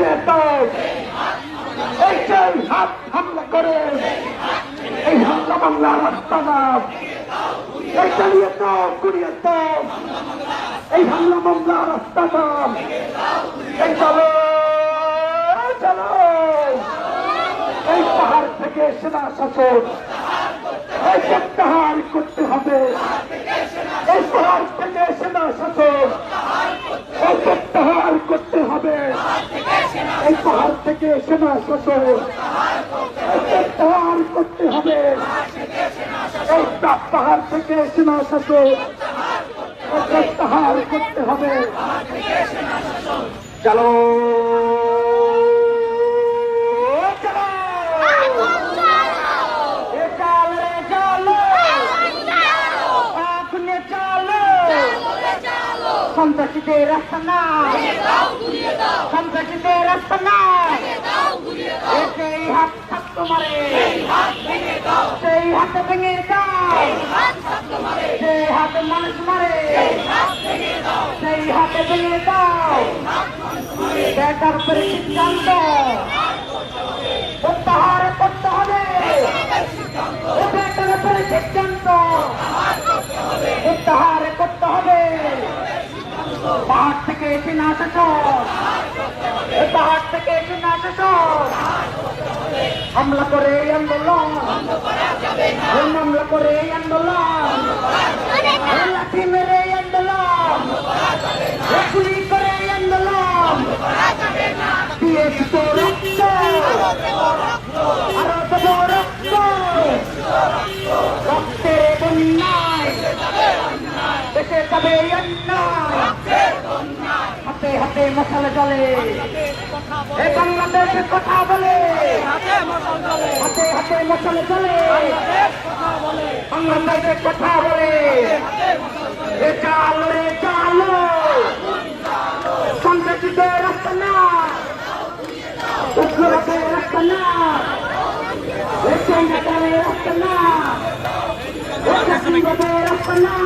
ফিরে দাও এই সেই হাত হামলা করে এই হামলা মামলা রাস্তা দাও এই চালিয়ে দাও দাও এই হামলা মামলা রাস্তা দাও এই চলো চলো এই পাহাড় থেকে সেনা শাসক এই প্রত্যাহার করতে হবে এই পাহাড় থেকে সেনা শাসক এই প্রত্যাহার করতে হবে এই পাহাড় থেকে সেনা শাসক এই প্রত্যাহার করতে হবে। এই পাহাড় থেকে সেনা শাসক এই প্রত্যাহার করতে হবে। চলো এ চাল রে চলো আপনি চলো সন্ত্রাসীদের রাস্তা না সন্ত্রাসীদের রাস্তা না সেই হাত থাকতো মারে। সেই হাতে ভেঙে দাও সেই হাতে মানুষ মারে। সেই হাতে ভেঙে দাও বেটার উপরে সিদ্ধান্ত থেকে এসে না পাহাড় থেকে এসে না হামলা করে এই আন্দোলন। হামলা করে এই আন্দোলন। লাঠি মেরে এই আন্দোলন। গুলি করে এই আন্দোলন। দিয়েছি তো রক্ত। আরও দেবো রক্ত। রক্তের বন্যায়। হাতে হাতে মশালে চলে এ বাংলাদেশের কথা বলে। হাতে হাতে মশালে চলে বাংলাদেশের কথা বলে। এ চালো রে চালো। সন্ত্রাসীদের রাস্তা না। উগ্রবাদের রাস্তা না। রাস্তা না। রাস্তা না।